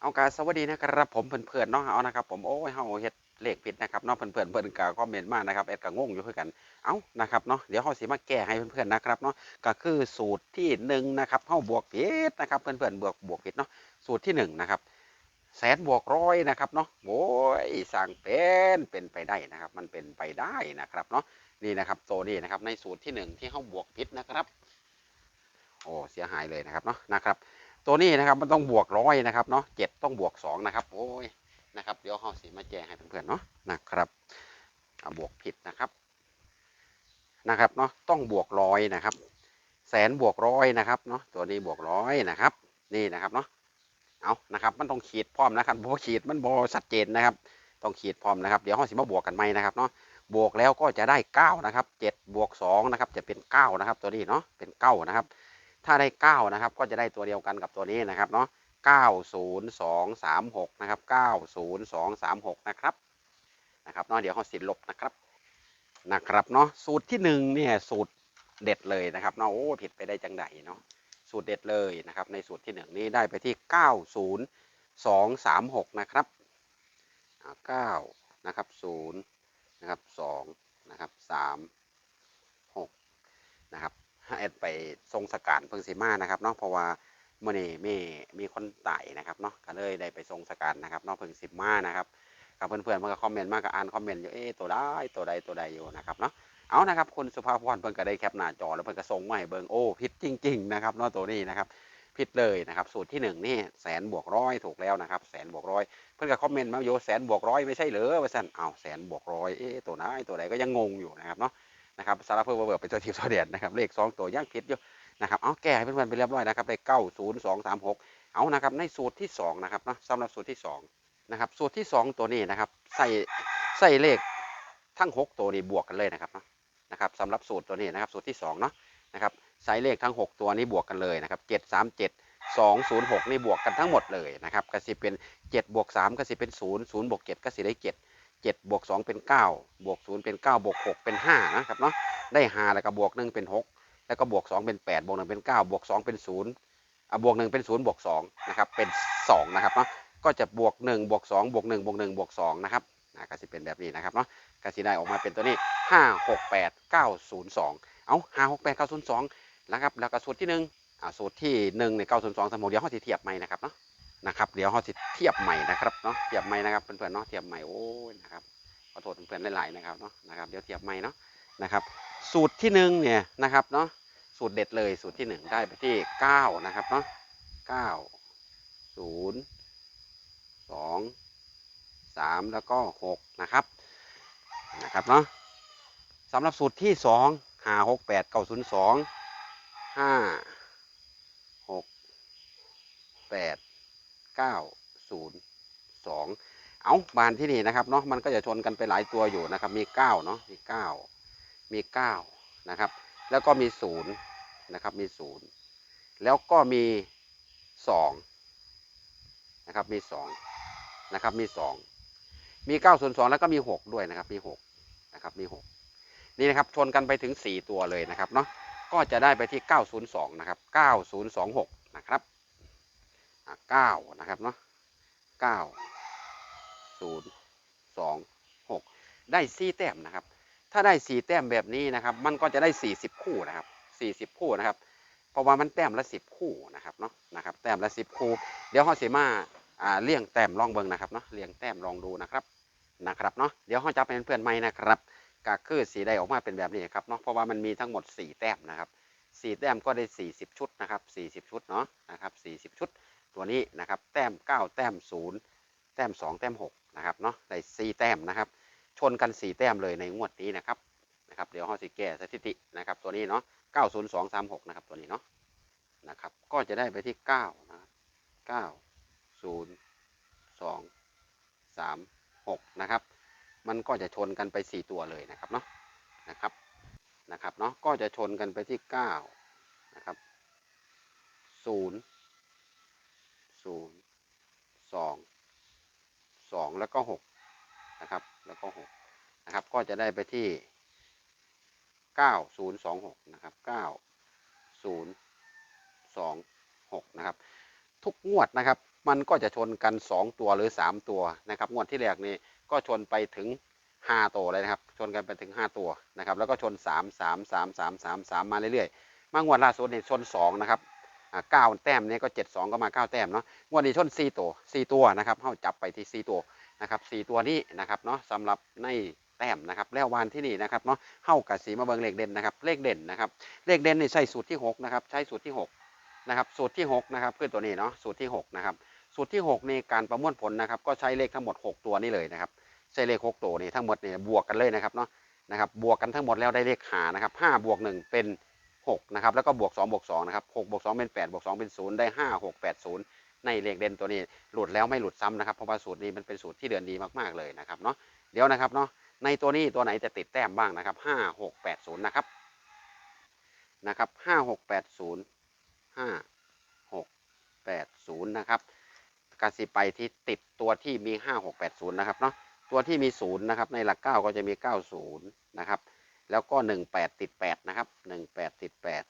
เอาการสวัสดีนะครับผมเพื่อนๆเนาะเอานะครับผมโอ้ยเฮาเฮ็ดเลขผิดนะครับเนาะเพื่อนๆเพิ่นก็คอมเมนต์มานะครับแอดก็งงอยู่คือกันเอานะครับเนาะเดี๋ยวเฮาสิมาแก้ให้เพื่อนๆนะครับเนาะก็คือสูตรที่หนึ่งนะครับเฮาบวกผิดนะครับเพื่อนๆบวกบวกผิดเนาะสูตรที่หนึ่งนะครับแสนบวกร้อยนะครับเนาะโอ้ยสั่งเป็นเป็นไปได้นะครับ มันเป็นไปได้นะครับเนาะนี่นะครับตัวนี้นะครับในสูตรที่หนึ่งที่เฮาบวกผิดนะครับโอ้เสียหายเลยนะครับเนาะนะครับ ตัวนี้นะครับมันต้องบวกร้อยนะครับเนาะเจ็ดต้องบวกสองนะครับ โอ้ยนะครับเดี๋ยวเขาสีมาแจ้งให้เพื่อนๆเนาะนะครับบวกผิดนะครับนะครับเนาะต้องบวกร้อยนะครับ แสนบวกร้อยนะครับเนาะตัวนี้บวกร้อยนะครับ นี่นะครับเนาะเอานะครับ มันต้องขีดพร้อมนะครับเพราะขีดมันบอชัดเจนนะครับ ต้องขีดพร้อมนะครับ เดี๋ยวเขาสิมาบวกกันไหมนะครับเนาะบวกแล้วก็จะได้เก้านะครับเจ็ดบวกสองนะครับจะเป็นเก้านะครับตัวนี้เนาะเป็นเก้านะครับ ถ้าได้เก้านะครับ ก็จะได้ตัวเดียวกันกับตัวนี้นะครับเนาะเก้าศูนย์สองสามหกนะครับเก้าศูนย์สองสามหกนะครับ นะครับเนาะเดี๋ยวเขาสิลบนะครับ นะครับเนาะสูตรที่หนึ่งเนี่ยสูตรเด็ดเลยนะครับเนาะโอ้ผิดไปได้จังไดเนาะสูตรเด็ดเลยนะครับในสูตรที่หนึ่งนี้ได้ไปที่เก้าศูนย์สองสามหกนะครับเก้านะครับศูนย์นะครับสองนะครับสามหกนะครับ แอดไปทรงสการเพิ่งสีมานะครับเนาะเพราะว่าเมื่อนี้มีมีคนตายนะครับเนาะก็เลยได้ไปทรงสการนะครับเนาะเพิ่งสิบมานะครับกับเพื่อนๆเพิ่นก็คอมเมนต์มากก็อ่านคอมเมนต์อยู่เอ๊ตัวได้ตัวใดตัวใดอยู่นะครับเนาะเอานะครับคุณสุภาพรเพิ่นก็ได้แคปหน้าจอแล้วเพิ่นก็ส่งมาให้เบิ่งโอ้ผิดจริง ๆ นะครับเนาะตัวนี้นะครับผิดเลยนะครับสูตรที่หนึ่งนี่แสนบวกร้อยถูกแล้วนะครับแสนบวกร้อยเพิ่อนก็คอมเมนต์มาโยแสนบวกร้อยไม่ใช่เหรอว่าซั่นอ้าแสนบวกร้อยเอ๊ะตัวไหนตัวใดก็ยังงงอยู่นะครับเนาะ นะครับสารเพื่อเบิร์เป็นตัวทีมตัวเด่นนะครับเลขสองตัวย่างผิดอยู่นะครับเอาแก้ให้เพื่อนๆไปเรียบร้อยนะครับได้เก้าศูนย์สองสามหกเอานะครับในสูตรที่สองนะครับเนาะสำหรับสูตรที่สองนะครับสูตรที่สองตัวนี้นะครับใส่ใส่เลขทั้งหกตัวนี้บวกกันเลยนะครับเนาะนะครับสำหรับสูตรตัวนี้นะครับสูตรที่สองเนาะนะครับใส่เลขทั้งหกตัวนี้บวกกันเลยนะครับเจ็ดสามเจ็ดสองศูนย์หกนี่บวกกันทั้งหมดเลยนะครับก็สิเป็นเจ็ดบวกสามก็สิเป็นศูนย์ศูนย์บวกเจ็ดก็สิได้ เจ็ดบวกสองเป็นเก้าบวกศูนย์เป็นเก้าบวกหกเป็นห้านะครับเนาะ ได้ห้าแล้วก็บวกหนึ่งเป็นหกแล้วก็บวกสองเป็นแปดบวกหนึ่งเป็นเก้าบวกสองเป็นศูนย์อะบวกหนึ่งเป็นศูนย์บวกสองนะครับ เป็นสองนะครับเนาะ ก็จะบวกหนึ่งบวกสองบวกหนึ่งบวกหนึ่งบวกสองนะครับนะก็จะเป็นแบบนี้นะครับเนาะก็จะได้ออกมาเป็นตัวนี้ห้าหกแปดเก้าศูนย์สองเอาห้าหกแปดเก้าศูนย์สองนะครับ แล้วก็สูตรที่หนึ่งอ่าสูตรที่หนึ่งในเก้าศูนย์สองสมมติเดี๋ยวเขาจะเทียบใหม่นะครับเนาะ นะครับเดี๋ยวเขาจะเทียบใหม่นะครับเนาะเทียบใหม่นะครับเพื่อนๆเนาะเทียบใหม่โอ้ยนะครับขอโทษเพื่อนๆหลายๆนะครับเนาะนะครับเดี๋ยวเทียบใหม่เนาะนะครับ สูตรที่หนึ่งเนี่ยนะครับเนาะสูตรเด็ดเลยสูตรที่หนึ่งได้ไปที่เก้านะครับเนาะเก้าศูนย์สองสามแล้วก็หกนะครับนะครับเนาะสำหรับสูตรที่สองหาหกแปดเก้าศูนย์สองห้าหกแปด ก้าศูนย์สองเอาบานที่นี่นะครับเนาะมันก็จะชนกันไปหลายตัวอยู่นะครับ มีเก้าเนาะมีเก้ามีเก้านะครับ แล้วก็มีศูนย์นะครับมีศูนย์แล้วก็มีสองนะครับมีสองนะครับมีสองมีเก้าศูนย์สองแล้วก็มีหกด้วยนะครับมีหกนะครับมีหกนี่นะครับชนกันไปถึงสี่ตัวเลยนะครับเนาะก็จะได้ไปที่เก้าศูนย์สองนะครับเก้าศูนย์สองหก เก้านะครับเนาะเก้าศูนย์สองหกได้สี่แต้มนะครับ ถ้าได้สี่แต้มแบบนี้นะครับ มันก็จะได้สี่สิบคู่นะครับสี่สิบคู่นะครับ เพราะว่ามันแต้มละสิบคู่นะครับเนาะนะครับ แต้มละสิบคู่ เดี๋ยวเขาสีมาอ่าเลี่ยงแต้มลองเบิ่งนะครับเนาะเลี่ยงแต้มลองดูนะครับนะครับเนาะเดี๋ยวเขาจะเป็นเพื่อนใหม่นะครับก็คือสีได้ออกมาเป็นแบบนี้ครับเนาะเพราะว่ามันมีทั้งหมดสี่แต้มนะครับสี่แต้มก็ได้สี่สิบชุดนะครับสี่สิบชุดเนาะนะครับสี่สิบชุด ตัวนี้นะครับแต้มเก้าแต้มศูนย์แต้ม 2 แต้ม 6 นะครับเนาะได้4แต้มนะครับ ชนกัน 4 แต้มเลยในงวดนี้นะครับนะครับเดี๋ยวเราสิแก้สถิตินะครับตัวนี้เนาะ90236 นะครับตัวนี้เนาะนะครับก็จะได้ไปที่ 9 นะครับ 9 0 2 3 6 นะครับ มันก็จะชนกันไป 4 ตัวเลยนะครับเนาะนะครับนะครับเนาะก็จะชนกันไปที่ 9 นะครับ 0 0 2สองแล้วก็หกนะครับ แล้วก็หกนะครับ ก็จะได้ไปที่เก้าศูนย์สองหกนะครับเก้าศูนย์สองหกนะครับ ทุกงวดนะครับ มันก็จะชนกัน2ตัวหรือ3ตัวนะครับ งวดที่แรกนี่ก็ชนไปถึง5ตัวเลยนะครับ ชนกันไปถึง5ตัวนะครับ แล้วก็ชน3 3 3 3 3 3มาเรื่อยๆ มางวดล่าสุดนี่ยชน2นะครับ เก้าแต้มนี่ก็7 2ก็มา9แต้มเนาะงวดนี้ชน4ตัว4ตัวนะครับเข้าจับไปที่4ตัวนะครับ4ตัวนี้นะครับเนาะสำหรับในแต้มนะครับแล้ววันที่นี่นะครับเนาะเข้ากับสีมาเบิงเลขเด่นนะครับเลขเด่นนะครับเลขเด่นนี่ใช้สูตรที่6นะครับใช้สูตรที่6นะครับสูตรที่6นะครับคือตัวนี้เนาะสูตรที่6นะครับสูตรที่6ในการประมวลผลนะครับก็ใช้เลขทั้งหมด 6 ตัวนี้เลยนะครับใช้เลข 6 ตัวนี่ทั้งหมดเนี่ยบวกกันเลยนะครับเนาะนะครับบวกกันทั้งหมดแล้วได้เลขหานะครับ5บวก1เป็น 6นะครับแล้วก็บวก2บวก2นะครับ6บวก2เป็น8บวก2เป็น0ได้5 6 8 0 ในเลขเด่นตัวนี้หลุดแล้วไม่หลุดซ้ำนะครับเพราะว่าสูตรนี้มันเป็นสูตรที่เดือนดีมากๆเลยนะครับเนาะเดี๋ยวนะครับเนาะในตัวนี้ตัวไหนจะติดแต้มบ้างนะครับ5 6 8 0นะครับนะครับ5 6 8 0 5 6 8 0นะครับกสิไปที่ติดตัวที่มี 5 6 8 0นะครับเนาะตัวที่มีศูนย์นะครับในหลักเก้าก็จะมีเก้าศูนย์นะครับ แล้วก็หนึ่งแปดติดแปดนะครับหนึ่งแปดติดแปด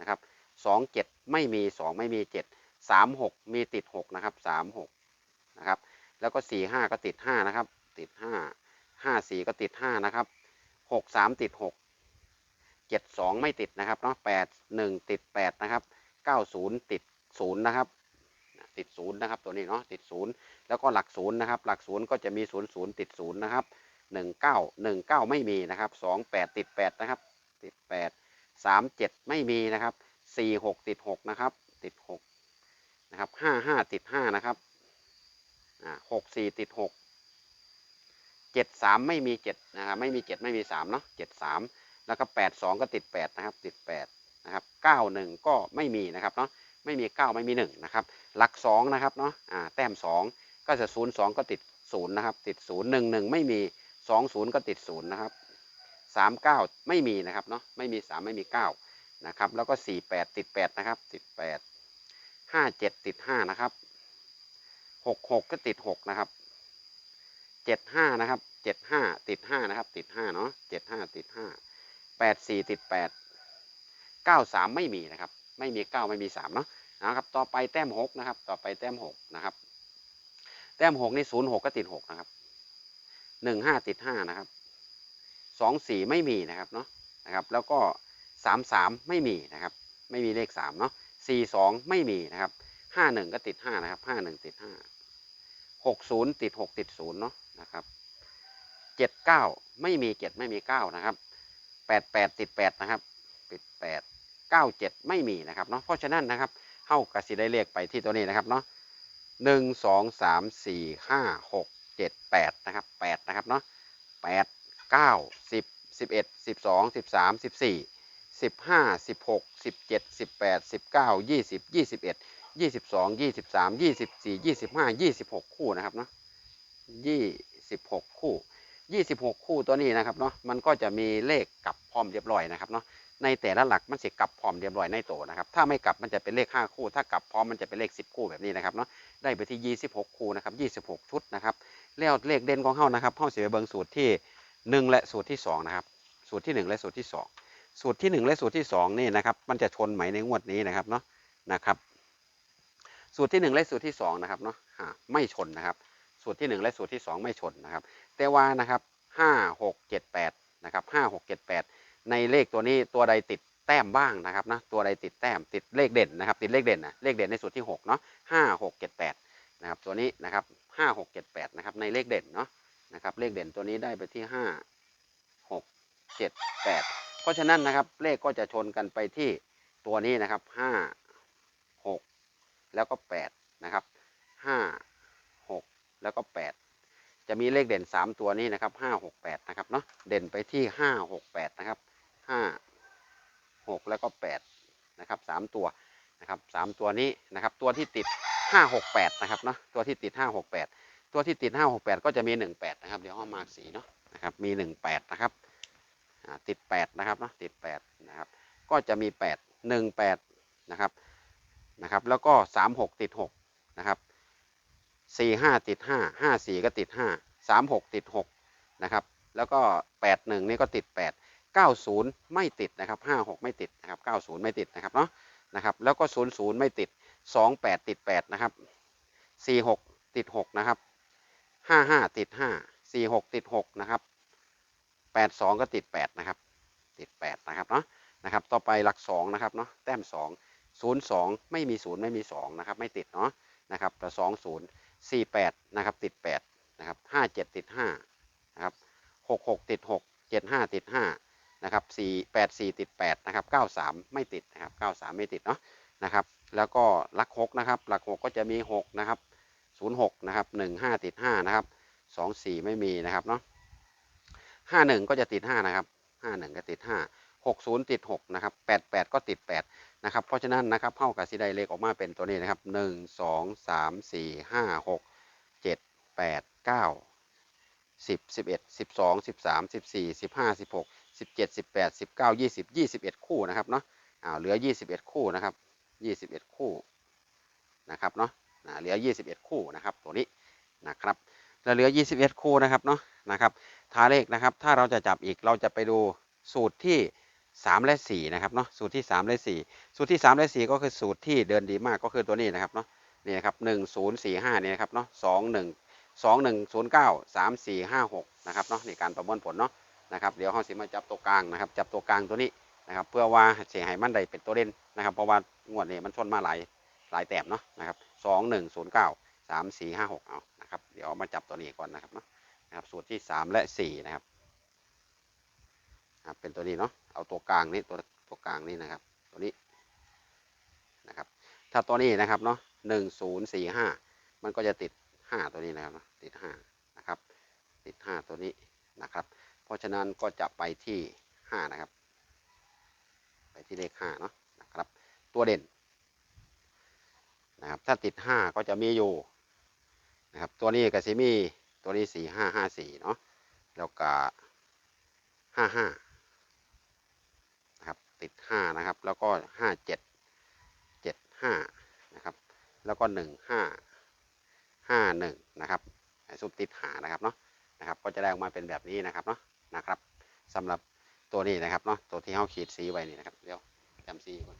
นะครับสองเจ็ดไม่มีสองไม่มีเจ็ดสามหกมีติดหกนะครับสามหกนะครับ แล้วก็สี่ห้าก็ติดห้านะครับ ติดห้าห้าสี่ก็ติดห้านะครับหกสามติดหกเจ็ดสองไม่ติดนะครับเนาะแปดหนึ่งติดแปดนะครับเก้าศูนย์ติดศูนย์นะครับ ติดศูนย์นะครับ ตัวนี้เนาะ ติดศูนย์แล้วก็หลักศูนย์นะครับ หลักศูนย์ก็จะมีศูนย์ศูนย์ติดศูนย์นะครับ หนึ่งเก้าหนึ่งเก้าไม่มีนะครับสองแปดติดแปดนะครับ ติดแปดสามเจ็ดไม่มีนะครับสี่หกติดหกนะครับ ติดหกนะครับห้าห้าติดห้านะครับอ่าหกสี่ติดหกเจ็ดสามไม่มีเจ็ดนะครับไม่มีเจ็ดไม่มีสามเนาะเจ็ดสามแล้วก็แปดสองก็ติดแปดนะครับ ติดแปดนะครับเก้าหนึ่งก็ไม่มีนะครับเนาะไม่มีเก้าไม่มีหนึ่งนะครับหลักสองนะครับเนาะอ่าแต้มสองก็จะศูนย์สองก็ติดศูนย์นะครับ ติดศูนย์หนึ่งหนึ่งไม่มี สองศูนย์ก็ติดศูนย์นะครับสามเก้าไม่มีนะครับเนาะไม่มีสามไม่มีเก้านะครับ แล้วก็สี่แปดติดแปดนะครับติดแปดห้าเจ็ดติดห้านะครับหกหกก็ติดหกนะครับเจ็ดห้านะครับเจ็ดห้าติดห้านะครับ ติดห้าเนาะเจ็ดห้าติดห้าแปดสี่ติดแปดเก้าสามไม่มีนะครับ ไม่มีเก้าไม่มีสามเนาะนะครับ ต่อไปแต้มหกนะครับ ต่อไปแต้มหกนะครับ แต้มหกนี่ศูนย์หกก็ติดหกนะครับ หนึ่งห้าติดห้านะครับสองสี่ไม่มีนะครับเนาะนะครับแล้วก็สามสามไม่มีนะครับไม่มีเลขสามเนาะสี่สองไม่มีนะครับห้าหนึ่งก็ติดห้านะครับห้าหนึ่งติดห้าหกศูนย์ติดหกติดศูนย์เนาะนะครับเจ็ดเก้าไม่มีเจ็ดไม่มีเก้านะครับแปดแปดติดแปดนะครับติดแปดเก้าเจ็ดไม่มีนะครับเนาะเพราะฉะนั้นนะครับเข้ากับสีได้เลขไปที่ตัวนี้นะครับเนาะหนึ่งสองสามสี่ห้าหก เจ็ดแปดนะครับแปดนะครับเนาะแปดเก้าสิบสิบเอ็ดสิบสองสิบสามสิบสี่สิบห้าสิบหกสิบเจ็ดสิบแปดสิบเก้ายี่สิบยี่สิบเอ็ดยี่สิบสองยี่สิบสามยี่สิบสี่ยี่สิบห้ายี่สิบหกคู่นะครับเนาะยี่สิบหกคู่ยี่สิบหกคู่ตัวนี้นะครับเนาะมันก็จะมีเลขกลับพร้อมเรียบร้อยนะครับเนาะ ในแต่ละหลักมันจะกลับพร้อมเรียบร้อยในโตนะครับ ถ้าไม่กลับมันจะเป็นเลข 5 คู่ ถ้ากลับพร้อมมันจะเป็นเลข 10 คู่แบบนี้นะครับเนาะ ได้ไปที่ 26 คู่นะครับ 26 ชุดนะครับแล้วเลขเด่นของเฮานะครับเฮาสิไปเบิ่งสูตรที่ 1 และสูตรที่2นะครับ สูตรที่ 1 และสูตรที่ 2 สูตรที่ 1 และสูตรที่ 2 นี่นะครับ มันจะชนไหมในงวดนี้นะครับเนาะ นะครับ สูตรที่ 1 และสูตรที่2นะครับเนาะไม่ชนนะครับ สูตรที่ 1 และสูตรที่ 2 ไม่ชนนะครับ แต่ว่านะครับ5 6 7 8นะครับ5 6 7 8 ในเลขตัวนี้ตัวใดติดแต้มบ้างนะครับนะตัวใดติดแต้มติดเลขเด่นนะครับ ติดเลขเด่นนะเลขเด่นในสูตรที่6เนาะห้าหกเจ็ดแปดนะครับตัวนี้นะครับห้าหกเจ็ดแปดนะครับในเลขเด่นเนาะนะครับเลขเด่นตัวนี้ได้ไปที่ห้าหกเจ็ดแปดเพราะฉะนั้นนะครับเลขก็จะชนกันไปที่ตัวนี้นะครับห้าหกแล้วก็แปดนะครับห้าหกแล้วก็แปดจะมีเลขเด่นสามตัวนี้นะครับห้าหกแปดนะครับเนาะเด่นไปที่ห้าหกแปดนะครับ ห้าหกแล้วก็แปดนะครับสามตัวนะครับสามตัวนี้นะครับตัวที่ติดห้าหกแปดนะครับเนาะตัวที่ติดห้าหกแปดตัวที่ติดห้าหกแปดก็จะมีหนึ่งแปดนะครับเดี๋ยวเอามาสีเนาะนะครับมีหนึ่งแปดนะครับติดแปดนะครับเนาะติดแปดนะครับก็จะมีแปดหนึ่งแปดนะครับนะครับแล้วก็สามหกติดหกนะครับสี่ห้าติดห้าห้าสี่ก็ติดห้าสามหกติดหกนะครับแล้วก็แปดหนึ่งนี่ก็ติดแปด เก้าศูนย์ไม่ติดนะครับห้าหกไม่ติดนะครับเก้าศูนย์ไม่ติดนะครับเนาะนะครับแล้วก็ศูนย์ศูนย์ไม่ติดสองแปดติดแปดนะครับสี่หกติดหกนะครับห้าห้าติดห้าสี่หกติดหกนะครับแปดสองก็ติดแปดนะครับ ติดแปดนะครับเนาะนะครับต่อไปหลักสองนะครับเนาะแต้มสองศูนย์สองไม่มีศูนย์ไม่มีสองนะครับ ไม่ติดเนาะนะครับแต่สองศูนย์สี่แปดนะครับ ติดแปดนะครับห้าเจ็ดติดห้านะครับหกหกติดหกเจ็ดห้าติดห้า นะครับสี่แปดสี่ติดแปดนะครับเก้าสามไม่ติดนะครับเก้าสามไม่ติดเนาะนะครับ แล้วก็หลักหกนะครับ หลักหกก็จะมีหกนะครับศูนย์หกนะครับหนึ่งห้าติดห้านะครับสองสี่ไม่มีนะครับเนาะห้าหนึ่งก็จะติดห้านะครับห้าหนึ่งก็ติดห้าหกศูนย์ติดหกนะครับแปดแปดก็ติดแปดนะครับ เพราะฉะนั้นนะครับเข้ากับสีไดเลขออกมาเป็นตัวนี้นะครับหนึ่งสองสามสี่ห้าหกเจ็ สิบเจ็ดสิบแปดสิบเก้ายี่สิบยี่สิบเอ็ดคู่นะครับเนาะอ้าวเหลือยี่สิบเอ็ดคู่นะครับยี่สิบเอ็ดคู่นะครับเนาะอ่าเหลือยี่สิบเอ็ดคู่นะครับตัวนี้นะครับแล้วเหลือยี่สิบเอ็ดคู่นะครับเนาะนะครับทาเลขนะครับ ถ้าเราจะจับอีกเราจะไปดูสูตรที่สามและสี่นะครับเนาะสูตรที่สามและสี่สูตรที่สามและสี่ก็คือสูตรที่เดินดีมากก็คือตัวนี้นะครับเนาะนี่นะครับหนึ่งศูนย์สี่ห้านี่นะครับเนาะสองหนึ่งสองหนึ่งศูนย์เก้าสามสี่ห้าหกนะครับเนาะในการประมวลผลเนาะ นะครับเดี๋ยวเราสิมาจับตัวกลางนะครับจับตัวกลางตัวนี้นะครับเพื่อว่าเสียหายมันได้เป็นตัวเด่นนะครับเพราะว่างวดนี้มันชนมาหลายหลายแต้มเนาะนะครับสองหนึ่งศูนย์เก้าสามสี่ห้าหกเอานะครับเดี๋ยวมาจับตัวนี้ก่อนนะครับเนาะนะครับสูตรที่สามและสี่นะครับเป็นตัวนี้เนาะเอาตัวกลางนี่ตัวตัวกลางนี่นะครับตัวนี้นะครับถ้าตัวนี้นะครับเนาะหนึ่งศูนย์สี่ห้ามันก็จะติดห้าตัวนี้นะครับเนะติดห้านะครับติดห้าตัวนี้นะครับ เพราะฉะนั้นก็จะไปที่ห้านะครับ ไปที่เลขห้าเนาะนะครับ ตัวเด่นนะครับถ้าติดห้าก็จะมีอยู่นะครับตัวนี้ก็จะมีตัวนี้สี่ห้าห้าสี่เนาะแล้วก็ห้าห้านะครับติดห้านะครับ แล้วก็ห้าเจ็ดเจ็ดห้านะครับแล้วก็หนึ่งห้าห้าหนึ่งนะครับไอ้สุดติดหานะครับเนาะนะครับก็จะได้ออกมาเป็นแบบนี้นะครับเนาะ นะครับสำหรับตัวนี้นะครับเนาะตัวที่เขาขีดสีไว้นี่นะครับเดี๋ยวจำสีก่อน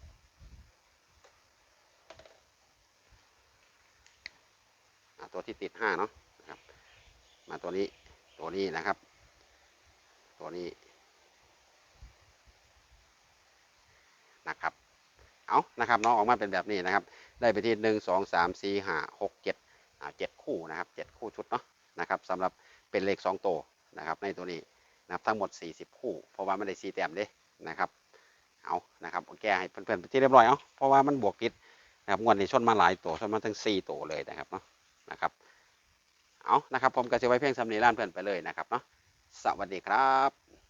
อตัวที่ติดห้าเนาะนะครับ มาตัวนี้ตัวนี้นะครับ ตัวนี้นะครับเอานะครับน้องออกมาเป็นแบบนี้นะครับ ได้ไปที่หนึ่งสองสามสี่ห้าหกเจ็ดเจ็ดคู่นะครับเจ็ดคู่ชุดเนาะนะครับสำหรับเป็นเลขสองตัวนะครับในตัวนี้ นะครับทั้งหมด 40 คู่ เพราะว่าไม่ได้สีแต้มเด้นะครับเอานะครับผมแก้ให้เพื่อนๆไปที่เรียบร้อยเอาเพราะว่ามันบวกติดนะครับงวดนี้ชนมาหลายตัวชนมาทั้ง 4 ตัวเลยนะครับเนาะนะครับเอานะครับผมก็จะไว้เพียงสำนีร้านเพื่อนไปเลยนะครับเนาะสวัสดีครับ